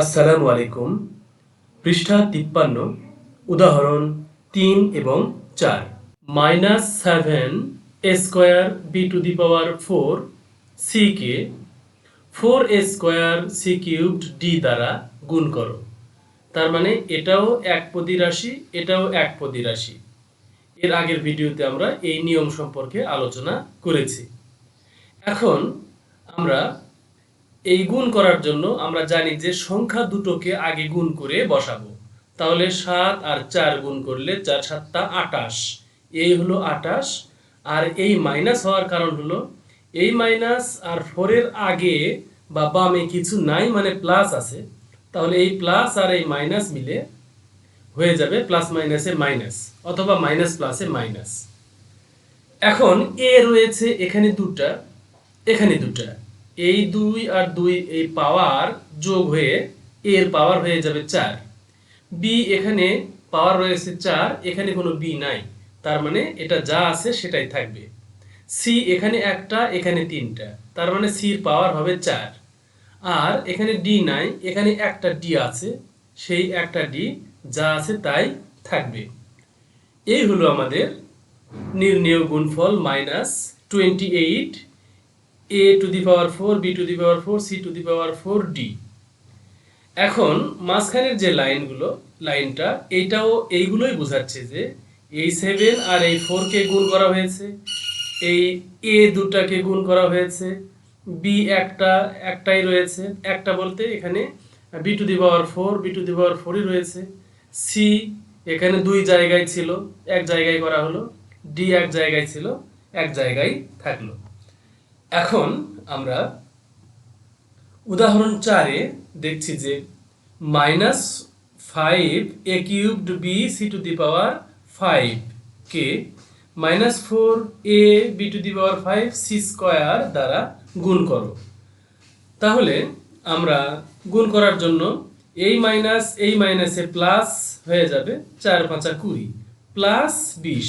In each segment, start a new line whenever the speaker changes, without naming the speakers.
আসসালামু আলাইকুম। পৃষ্ঠা তিপ্পান্ন, উদাহরণ তিন এবং চার। Minus seven a square b to the power four c K. Four a square c cubed d দ্বারা গুণ করো। তার মানে এটাও এক পদী রাশি, এটাও এক পদী রাশি। এর আগের ভিডিওতে আমরা এই নিয়ম সম্পর্কে আলোচনা করেছি। এখন আমরা এই গুণ করার জন্য আমরা জানি যে সংখ্যা দুটোকে আগে গুণ করে বসাবো। তাহলে সাত আর চার গুণ করলে চার সাতটা আটাশ। এই হলো আটাশ, আর এই মাইনাস হওয়ার কারণ হলো এই মাইনাস আর ফোরের আগে বা বামে কিছু নাই মানে প্লাস আছে, তাহলে এই প্লাস আর এই মাইনাস মিলে হয়ে যাবে প্লাস মাইনাসে মাইনাস অথবা মাইনাস প্লাসে মাইনাস। এখন এ রয়েছে এখানে দুটা এখানে দুটা। এই দুই আর দুই এই পাওয়ার যোগ হয়ে এর পাওয়ার হয়ে যাবে চার। বি এখানে পাওয়ার রয়েছে চার, এখানে কোনো বি নাই। তার মানে এটা যা আছে সেটাই থাকবে। সি এখানে একটা, এখানে তিনটা। তার মানে সির পাওয়ার হবে চার। আর এখানে ডি নাই, এখানে একটা ডি আছে। সেই একটা ডি যা আছে তাই থাকবে। এই হলো আমাদের নির্ণেয় গুণফল minus twenty eight a to the power four b to the power four c to the power four d এখন মাঝখানের যে লাইনগুলো, লাইনটা এইটাও এইগুলোই বোঝাচ্ছে যে এই সেভেন আর এই ফোরকে গুণ করা হয়েছে, এই এ দুটাকে গুণ করা হয়েছে বি একটা, একটাই রয়েছে, একটা বলতে এখানে b to the power four b to the power ফোরই রয়েছে সি এখানে দুই জায়গায় ছিল, এক জায়গায় করা হলো ডি এক জায়গায় ছিল, এক জায়গায় থাকল। এখন আমরা উদাহরণ চারে দেখছি যে minus five a cubed b c to the power five K minus four a b to the power five c square দ্বারা গুণ করো। তাহলে আমরা গুণ করার জন্য এই মাইনাস এই মাইনাসে প্লাস হয়ে যাবে চার পাঁচা কুড়ি, প্লাস বিশ।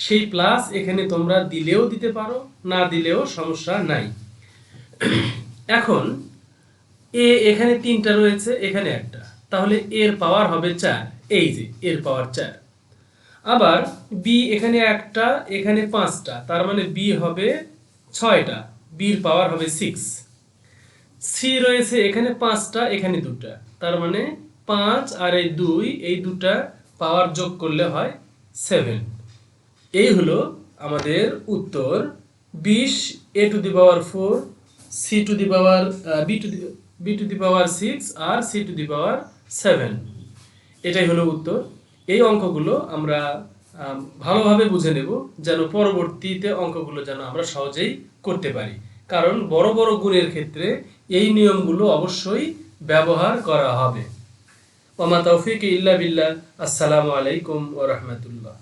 সেই প্লাস এখানে তোমরা দিলেও দিতে পারো, না দিলেও সমস্যা নাই। এখন, এ এখানে তিনটা রয়েছে, এখানে একটা। তাহলে এর পাওয়ার হবে চার। এই যে, এর পাওয়ার চার। আবার বি এখানে একটা, এখানে পাঁচটা। তার মানে বি হবে ছয়টা। বির পাওয়ার হবে সিক্স সি রয়েছে এখানে পাঁচটা, এখানে দুটা। তার মানে পাঁচ আর এই দুই, এই দুটা পাওয়ার যোগ করলে হয় সেভেন এই হলো আমাদের উত্তর। বিশ a to the power four c to the power b to the b to the power six R c to the power seven এটাই হলো উত্তর। এই অঙ্কগুলো আমরা ভালোভাবে বুঝে নেব যেন পরবর্তীতে অঙ্কগুলো যেন আমরা সহজেই করতে পারি। কারণ বড় বড় গুণের ক্ষেত্রে এই নিয়মগুলো অবশ্যই ব্যবহার করা হবে। ওমা তৌফিক ইল্লা বিল্লাহ। আসসালামু আলাইকুম ও রহমতুল্লাহ।